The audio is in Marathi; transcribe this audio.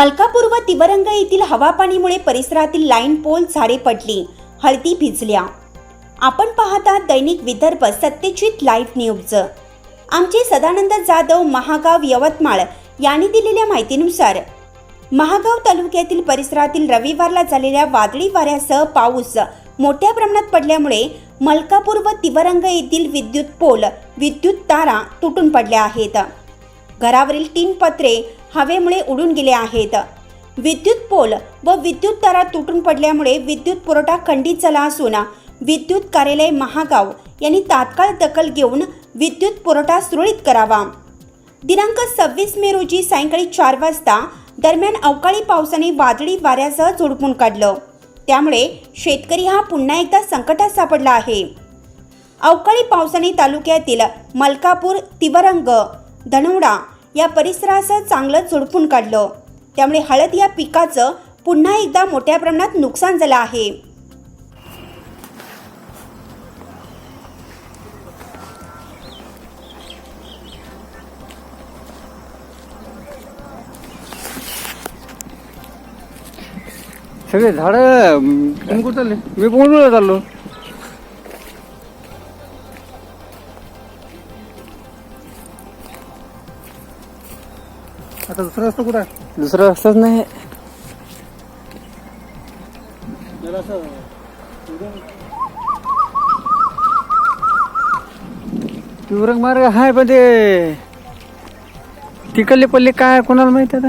मलकापूर व तिवरंग येथील हवापाणीमुळे परिसरातील लाईन पोल झाडे पडली. हळदी भिजल्या. आपण पाहता दैनिक विदर्भ सत्यजित लाईव्ह न्यूज. आमचे सदानंद जाधव महागाव यवतमाळ यांनी दिलेल्या माहितीनुसार महागाव तालुक्यातील परिसरातील रविवारला झालेल्या वादळी वाऱ्यासह पाऊस मोठ्या प्रमाणात पडल्यामुळे मलकापूर व तिवरंग येथील विद्युत पोल विद्युत तारा तुटून पडल्या आहेत. घरावरील तीन पत्रे हवेमुळे उडून गेले आहेत. विद्युत पोल व विद्युत तारा तुटून पडल्यामुळे विद्युत पुरवठा खंडित झाला असून विद्युत कार्यालय महागाव यांनी तात्काळ दखल घेऊन विद्युत पुरवठा सुरळीत करावा. दिनांक सव्वीस मे रोजी सायंकाळी चार वाजता दरम्यान अवकाळी पावसाने वादळी वाऱ्यासह झोडपून काढलं. त्यामुळे शेतकरी हा पुन्हा एकदा संकटात सापडला आहे. अवकाळी पावसाने तालुक्यातील मलकापूर तिवरंग धनवडा या परिसरासह चांगलं झोडपून काढलं. त्यामुळे हळद या पिकाचं पुन्हा एकदा मोठ्या प्रमाणात नुकसान झालं आहे. सगळे झाडं चालले? मी कोंडूला चाललो. आता दुसरा रस्ता कुठं आहे? दुसरा रस्ताच नाही. तिवरंग मार्ग हाय पण ते. तिकडले पल्ले काय कोणाला माहिती आता?